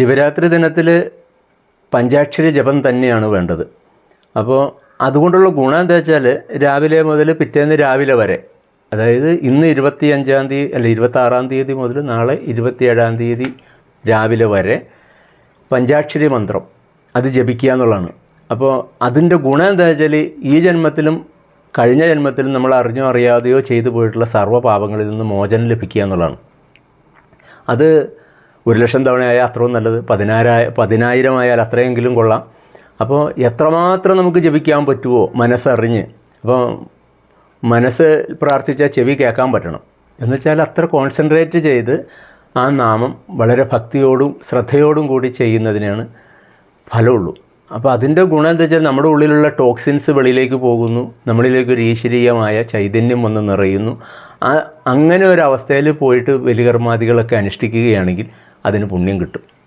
ശിവരാത്രി ദിനത്തിൽ പഞ്ചാക്ഷരി ജപം തന്നെയാണ് വേണ്ടത്. അപ്പോൾ അതുകൊണ്ടുള്ള ഗുണം എന്താ വെച്ചാൽ രാവിലെ മുതൽ പിറ്റേന്ന് രാവിലെ വരെ അതായത് ഇന്ന് ഇരുപത്തി അഞ്ചാം തീയതി അല്ല ഇരുപത്താറാം തീയതി മുതൽ നാളെ ഇരുപത്തിയേഴാം തീയതി രാവിലെ വരെ പഞ്ചാക്ഷരി മന്ത്രം അത് ജപിക്കുക എന്നുള്ളതാണ്. അപ്പോൾ അതിന്റെ ഗുണം എന്താ വെച്ചാൽ ഈ ജന്മത്തിലും കഴിഞ്ഞ ജന്മത്തിലും നമ്മൾ അറിഞ്ഞോ അറിയാതെയോ ചെയ്തു പോയിട്ടുള്ള സർവ പാപങ്ങളിൽ നിന്ന് മോചനം ലഭിക്കുക എന്നുള്ളതാണ്. അത് ഒരു ലക്ഷം തവണയായാൽ അത്രയും നല്ലത്. പതിനായിരം പതിനായിരം ആയാൽ അത്രയെങ്കിലും കൊള്ളാം. അപ്പോൾ എത്രമാത്രം നമുക്ക് ജപിക്കാൻ പറ്റുമോ മനസ്സറിഞ്ഞ്. അപ്പോൾ മനസ്സ് പ്രാർത്ഥിച്ചാൽ ചെവി കേൾക്കാൻ പറ്റണം. എന്ന് വെച്ചാൽ അത്ര കോൺസെൻട്രേറ്റ് ചെയ്ത് ആ നാമം വളരെ ഭക്തിയോടും ശ്രദ്ധയോടും കൂടി ചെയ്യുന്നതിനാണ് ഫലമുള്ളൂ. അപ്പോൾ അതിന്റെ ഗുണം എന്താ വെച്ചാൽ നമ്മുടെ ഉള്ളിലുള്ള ടോക്സിൻസ് വെളിയിലേക്ക് പോകുന്നു. നമ്മളിലേക്ക് ഒരു ഈശ്വരീയമായ ചൈതന്യം വന്ന് നിറയുന്നു. അങ്ങനെ ഒരു അവസ്ഥയിൽ പോയിട്ട് ബലികർമാദികളൊക്കെ അനുഷ്ഠിക്കുകയാണെങ്കിൽ അതിന് പുണ്യം കിട്ടും.